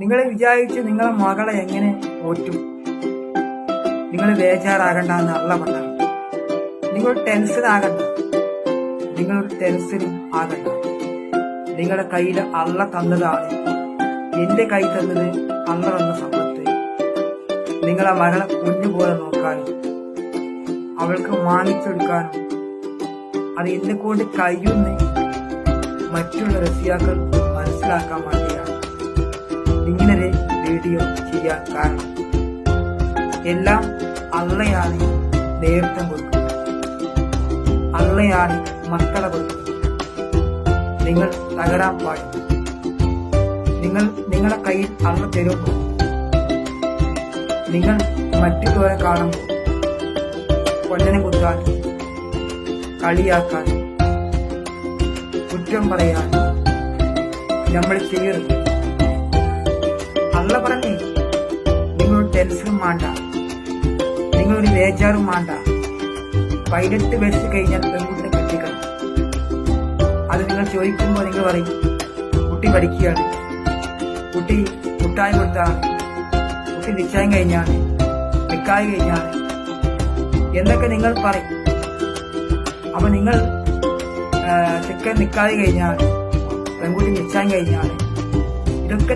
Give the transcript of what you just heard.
നിങ്ങൾ വിചാരിച്ച് നിങ്ങളെ മകളെ എങ്ങനെ ഓറ്റും? നിങ്ങൾ ബേജാറാകണ്ട എന്ന് അല്ല പറഞ്ഞത് നിങ്ങൾ ടെൻഷൻ ആകണ്ട നിങ്ങൾ ടെൻഷനും ആകണ്ട. നിങ്ങളുടെ കയ്യിൽ അള്ള തന്നതാണ്. എന്റെ കൈ തന്നത് അള്ള തന്ന സമ്പത്ത് നിങ്ങളെ മകളെ കുഞ്ഞുപോലെ നോക്കാനും അവൾക്ക് വാങ്ങിച്ചെടുക്കാനും അത് എന്നെ കൊണ്ട് കഴിയുന്ന മറ്റുള്ള രസിയാക്കൾ മനസ്സിലാക്കാൻ വേണ്ടിയാണ്. ഇങ്ങനെ വീഡിയോ ചെയ്യാൻ കാരണം എല്ലാം അള്ളയാണ് നേതൃത്വം കൊടുക്കുന്നത് അള്ളയാണ് മക്കളെ കൊടുക്കുന്നത് നിങ്ങൾ തകരാൻ പാടില്ല. നിങ്ങൾ നിങ്ങളെ കയ്യിൽ അള്ള തരുമ്പോൾ നിങ്ങൾ മറ്റുള്ളവരെ കാണുമ്പോൾ കൊല്ലനെ കൊടുക്കാൻ കളിയാക്കാൻ കുറ്റം പറയാൻ നമ്മൾ ചെയ്യരുത്. അള്ള പറഞ്ഞേ നിങ്ങൾ ടെൻഷനും വേണ്ട നിങ്ങളൊരു ബേജാറും വേണ്ട പതിനെട്ട് വയസ്സ് കഴിഞ്ഞാൽ പെൺകുട്ടിനെ കെട്ടിക്കണം. അത് നിങ്ങൾ ചോദിക്കുമ്പോൾ നിങ്ങൾ പറയും കുട്ടി പഠിക്കുകയാണ്. കുട്ടി മുട്ടായി കൊടുത്താണ്. കുട്ടി നിശ്ചയം കഴിഞ്ഞാണ്. നിക്കായി കഴിഞ്ഞാണ്. എന്നൊക്കെ നിങ്ങൾ പറയും. അപ്പൊ നിങ്ങൾ ചിക്കൻ നിക്കാതെ കഴിഞ്ഞാൽ പെൺകുട്ടി നിശ്ചയം കഴിഞ്ഞാൽ ഇതൊക്കെ